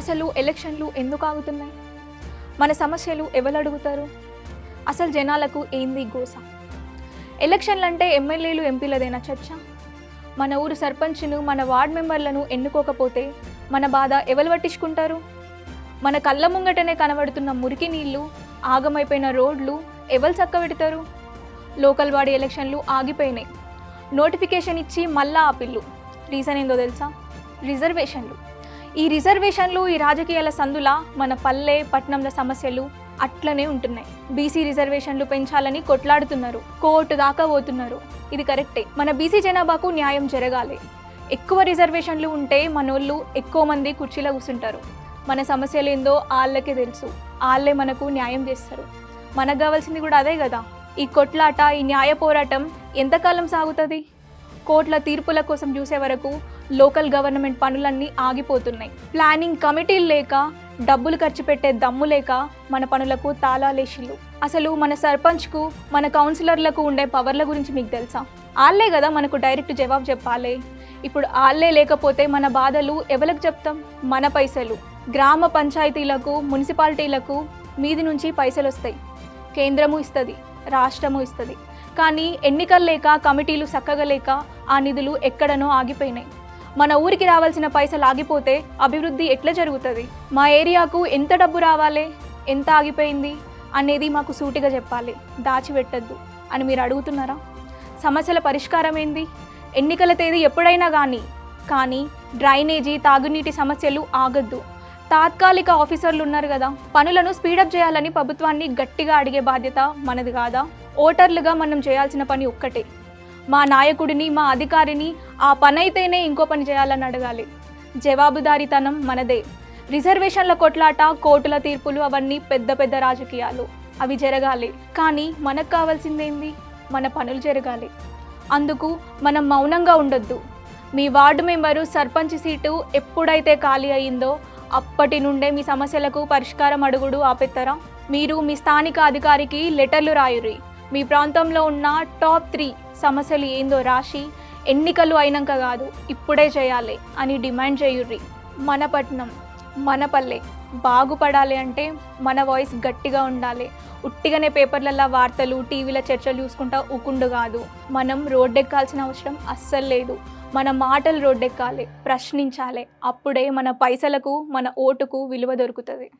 అసలు ఎలక్షన్లు ఎందుకు ఆగుతున్నాయి? మన సమస్యలు ఎవరు అడుగుతారు? అసలు జనాలకు ఏంది గోస? ఎలక్షన్లు అంటే ఎమ్మెల్యేలు ఎంపీలదేనా చర్చ? మన ఊరు సర్పంచ్ను మన వార్డ్ మెంబర్లను ఎన్నుకోకపోతే మన బాధ ఎవరు పట్టించుకుంటారు? మన కళ్ళ ముంగటనే కనబడుతున్న మురికి నీళ్ళు ఆగమైపోయిన రోడ్లు ఎవరు చక్కబెడతారు? లోకల్ బాడీ ఎలక్షన్లు ఆగిపోయినాయి. నోటిఫికేషన్ ఇచ్చి మళ్ళా ఆపిల్లు. రీజన్ ఏందో తెలుసా? రిజర్వేషన్లు. ఈ రిజర్వేషన్లు ఈ రాజకీయాల సందుల మన పల్లె పట్టణంల సమస్యలు అట్లనే ఉంటున్నాయి. బీసీ రిజర్వేషన్లు పెంచాలని కొట్లాడుతున్నారు. కోర్టు దాకా పోతున్నారు. ఇది కరెక్టే. మన బీసీ జనాభాకు న్యాయం జరగాలి. ఎక్కువ రిజర్వేషన్లు ఉంటే మనోళ్ళు ఎక్కువ మంది కుర్చీలో కూర్చుంటారు. మన సమస్యలు ఏందో వాళ్ళకే తెలుసు. వాళ్ళే మనకు న్యాయం చేస్తారు. మనకు కావాల్సింది కూడా అదే కదా. ఈ కొట్లాట ఈ న్యాయ పోరాటం ఎంతకాలం సాగుతుంది? కోర్టుల తీర్పుల కోసం చూసే వరకు లోకల్ గవర్నమెంట్ పనులన్నీ ఆగిపోతున్నాయి. ప్లానింగ్ కమిటీలు లేక డబ్బులు ఖర్చు పెట్టే దమ్ము లేక మన పనులకు తాళాలేసిల్లు అసలు మన సర్పంచ్కు మన కౌన్సిలర్లకు ఉండే పవర్ల గురించి మీకు తెలుసా? వాళ్ళే కదా మనకు డైరెక్ట్ జవాబు చెప్పాలి. ఇప్పుడు వాళ్ళే లేకపోతే మన బాధలు ఎవరికి చెప్తాం? మన పైసలు. గ్రామ పంచాయతీలకు మున్సిపాలిటీలకు మీది నుంచి పైసలు వస్తాయి. కేంద్రము ఇస్తుంది రాష్ట్రము ఇస్తుంది. కానీ ఎన్నికలు లేక కమిటీలు చక్కగా లేక ఆ నిధులు ఎక్కడనో ఆగిపోయినాయి. మన ఊరికి రావాల్సిన పైసలు ఆగిపోతే అభివృద్ధి ఎట్లా జరుగుతుంది? మా ఏరియాకు ఎంత డబ్బు రావాలి? ఎంత ఆగిపోయింది? అనేది మాకు సూటిగా చెప్పాలి. దాచిపెట్టద్దు అని మీరు అడుగుతున్నారా? సమస్యల పరిష్కారం ఏంది? ఎన్నికల తేదీ ఎప్పుడైనా కానీ కానీ డ్రైనేజీ తాగునీటి సమస్యలు ఆగద్దు. తాత్కాలిక ఆఫీసర్లు ఉన్నారు కదా పనులను స్పీడప్ చేయాలని ప్రభుత్వాన్ని గట్టిగా అడిగే బాధ్యత మనది కాదా? ఓటర్లుగా మనం చేయాల్సిన పని ఒక్కటే. మా నాయకుడిని మా అధికారిని ఆ పని అయితేనే ఇంకో పని చేయాలని అడగాలి. జవాబుదారీతనం మనదే. రిజర్వేషన్ల కొట్లాట కోర్టుల తీర్పులు అవన్నీ పెద్ద పెద్ద రాజకీయాలు. అవి జరగాలి. కానీ మనకు కావాల్సిందేంది మన పనులు జరగాలి. అందుకు మనం మౌనంగా ఉండొద్దు. మీ వార్డు మెంబరు సర్పంచ్ సీటు ఎప్పుడైతే ఖాళీ అయిందో అప్పటి నుండే మీ సమస్యలకు పరిష్కారం అడుగుడు ఆపెత్తరా? మీరు మీ స్థానిక అధికారికి లెటర్లు రాయురి మీ ప్రాంతంలో ఉన్న టాప్ త్రీ సమస్యలు ఏందో రాసి ఎన్నికలు అయినాక కాదు ఇప్పుడే చేయాలి అని డిమాండ్ చేయుర్రి. మన పట్నం మన పల్లె బాగుపడాలి అంటే మన వాయిస్ గట్టిగా ఉండాలి. ఉట్టిగానే పేపర్లలో వార్తలు టీవీల చర్చలు చూసుకుంటా ఊకుండు కాదు. మనం రోడ్డెక్కాల్సిన అవసరం అస్సలు లేదు. మన మాటలు రోడ్డెక్కాలి ప్రశ్నించాలి. అప్పుడే మన పైసలకు మన ఓటుకు విలువ దొరుకుతుంది.